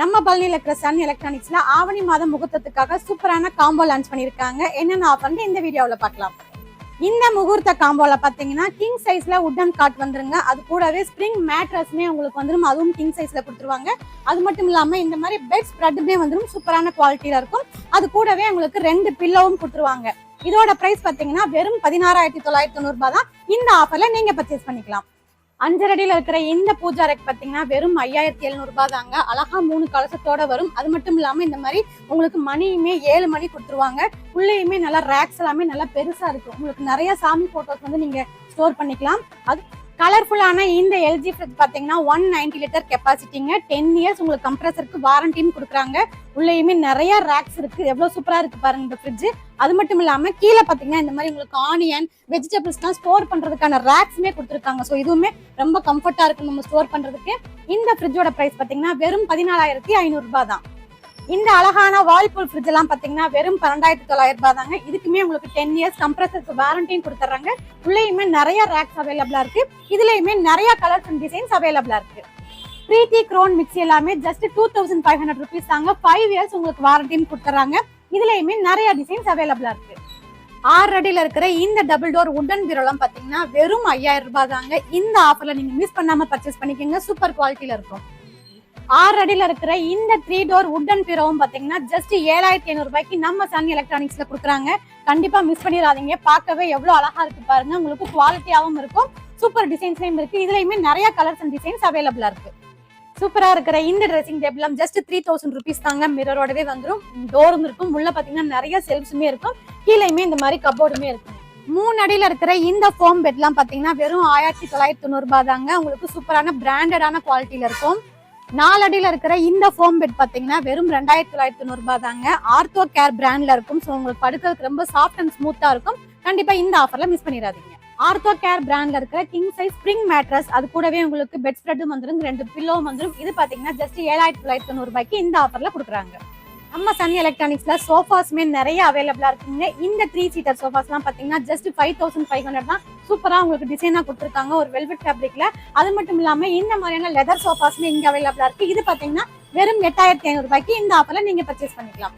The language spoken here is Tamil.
நம்ம பழனியில் இருக்கிற சன் எலக்ட்ரானிக்ஸ்ல ஆவணி மாதம் முகூர்த்தத்துக்காக சூப்பரான காம்போ லான்ச் பண்ணியிருக்காங்க. என்னென்ன ஆஃபர்னு இந்த வீடியோவில் பார்க்கலாம். இந்த முகூர்த்த காம்போல பார்த்தீங்கன்னா கிங் சைஸ்ல உட்டன் காட் வந்துருங்க. அது கூடவே ஸ்ப்ரிங் மேட்ரஸ்மே உங்களுக்கு வந்துடும் அதுவும் கிங் சைஸ்ல கொடுத்துருவாங்க. அது மட்டும் இல்லாமல் இந்த மாதிரி பெட் ஸ்ப்ரெட்டுமே வந்துடும் சூப்பரான குவாலிட்டியில இருக்கும். அது கூடவே உங்களுக்கு ரெண்டு பில்லோவும் கொடுத்துருவாங்க. இதோட பிரைஸ் பார்த்தீங்கன்னா வெறும் பதினாறாயிரத்தி தொள்ளாயிரத்தி தொண்ணூறுபா தான். இந்த ஆஃபர்ல நீங்க பர்ச்சேஸ் பண்ணிக்கலாம். அஞ்சரடியில இருக்கிற இந்த பூஜா ரேக் பார்த்தீங்கன்னா வெறும் ஐயாயிரத்தி எழுநூறுபா தாங்க. அழகா மூணு கலசத்தோட வரும். அது மட்டும் இல்லாமல் இந்த மாதிரி உங்களுக்கு மணியுமே ஏழு மணி கொடுத்துருவாங்க. உள்ளேயுமே நல்லா ரேக்ஸ் எல்லாமே நல்லா பெருசாக இருக்கும். உங்களுக்கு நிறைய சாமி ஃபோட்டோஸ் வந்து நீங்கள் ஸ்டோர் பண்ணிக்கலாம். அது கலர்ஃபுல்லான இந்த எல்ஜி ஃப்ரிட்ஜ் பார்த்தீங்கன்னா ஒன் நைன்டி லிட்டர் கெப்பாசிட்டிங்க டென் இயர்ஸ் உங்களுக்கு கம்ப்ரஸருக்கு வாரண்டியும் கொடுக்குறாங்க. உள்ளேயுமே நிறைய ரேக்ஸ் இருக்கு. எவ்வளோ சூப்பராக இருக்கு பாருங்க இந்த ஃப்ரிட்ஜ் அது மட்டும் இல்லாமல் கீழே பார்த்தீங்கன்னா இந்த மாதிரி உங்களுக்கு ஆனியன் வெஜிடபிள்ஸ்லாம் ஸ்டோர் பண்ணுறதுக்கான ரேக்ஸுமே கொடுத்துருக்காங்க. ஸோ இதுவுமே ரொம்ப கம்ஃபர்ட்டாக இருக்கும் நம்ம ஸ்டோர் பண்ணுறதுக்கு இந்த ஃப்ரிட்ஜோட ப்ரைஸ் பார்த்தீங்கன்னா வெறும் பதினாலாயிரத்தி ஐநூறுரூபா தான். இந்த அழகான வால்பூல் ஃப்ரிட்ஜ் எல்லாம் பாத்தீங்கன்னா வெறும் பன்னெண்டாயிரத்தி தொள்ளாயிரம் ரூபாய் தாங்க. இதுக்குமே உங்களுக்கு டென் இயர்ஸ் கம்ப்ரஸருக்கு வாரண்டியும் கொடுத்துட்றாங்க உள்ளேயுமே நிறைய ரேக்ஸ் அவைலபிளா இருக்கு. இதுலயுமே நிறைய கலர்ஸ் அண்ட் டிசைன்ஸ் அவைலபிளா இருக்கு. பிரீத்தி க்ரோன் மிக்ஸி எல்லாமே just two thousand five hundred rupees தாங்க. ஃபைவ் இயர்ஸ் உங்களுக்கு வாரண்டியும் கொடுத்துறாங்க இதுலயுமே நிறைய டிசைன்ஸ் அவைலபிளா இருக்கு. ஆறு அடியில் இருக்கிற இந்த டபுள் டோர் உடன் பீரோலாம் பார்த்தீங்கன்னா வெறும் ஐயாயிரம் ரூபாய் தாங்க. இந்த ஆஃபரில் நீங்கள் மிஸ் பண்ணாமல் பர்ச்சேஸ் பண்ணிக்கோங்க. சூப்பர் குவாலிட்டியில் இருக்கும். ஆறு அடியில இருக்கிற இந்த த்ரீ டோர் உட்டன் பீரோவும் பாத்தீங்கன்னா ஜஸ்ட் ஏழாயிரத்தி ஐநூறு ரூபாய்க்கு நம்ம சன் எலக்ட்ரானிக்ஸ்ல கொடுக்குறாங்க. கண்டிப்பா மிஸ் பண்ணிடாதீங்க. பார்க்கவே எவ்வளவு அழகா இருக்கு பாருங்க. உங்களுக்கு குவாலிட்டியாவும் இருக்கும். சூப்பர் டிசைன்ஸ்லயும் இருக்கு. இதுலயுமே நிறைய கலர்ஸ் அண்ட் டிசைன்ஸ் அவைலபிளா இருக்கு. சூப்பரா இருக்கிற இந்த dressing table just three thousand rupees தாங்க மிரரோடவே வந்துடும் டோரும் இருக்கும். உள்ள பாத்தீங்கன்னா நிறைய செல்ஃப்ஸுமே இருக்கும். கீழேயுமே இந்த மாதிரி கபோர்டுமே இருக்கும். மூணு அடியில் இருக்கிற இந்த ஃபோம் பெட்லாம் பார்த்தீங்கன்னா வெறும் ஆயிரத்தி தொள்ளாயிரத்தி தொண்ணூறுபா தாங்க. உங்களுக்கு சூப்பரான பிராண்டடான குவாலிட்டியில் இருக்கும். நாலடியில் இருக்கிற இந்த ஃபோம் பெட் பாத்தீங்கன்னா வெறும் ரெண்டாயிரத்தி தொள்ளாயிரத்தி தொண்ணூறு ரூபாய் தாங்க ஆர்த்தோ கேர் பிராண்ட்ல இருக்கும். ஸோ உங்களுக்கு படுக்கிறதுக்கு ரொம்ப சாஃப்ட் அண்ட் ஸ்மூத்தா இருக்கும். கண்டிப்பா இந்த ஆஃபர்ல மிஸ் பண்ணிடாதீங்க. ஆர்த்தோ கேர் பிராண்ட்ல இருக்கிற கிங் சைஸ் ஸ்ப்ரிங் மேட்ரஸ் அது கூடவே உங்களுக்கு பெட் ஸ்ப்ரெட்டும் வந்துடும் ரெண்டு பில்லோவும் வந்துடும் இது பாத்தீங்கன்னா ஜஸ்ட் ஏழாயிரத்தி தொள்ளாயிரத்தி தொண்ணூறு ரூபாய்க்கு இந்த ஆஃபர்ல கொடுக்குறாங்க. நம்ம சன் எலக்ட்ரானிக்ஸ்ல சோஃபாஸ்மே நிறைய அவைலபிளா இருக்குங்க. இந்த த்ரீ சீட்டர் சோஃபாஸ்லாம் பாத்தீங்கன்னா just five thousand five hundred தான். சூப்பரா உங்களுக்கு டிசைனா கொடுத்துருக்காங்க. ஒரு வெல்வெட் ஃபேப்ரிக்ல அது மட்டும் இல்லாம இந்த மாதிரியான லெதர் சோஃபாஸ்மே இங்க அவைலபிளா இருக்கு. இது பாத்தீங்கன்னா வெறும் எட்டாயிரத்தி ஐநூறு ரூபாய்க்கு இந்த ஆஃபர்ல நீங்க பர்ச்சேஸ் பண்ணிக்கலாம்.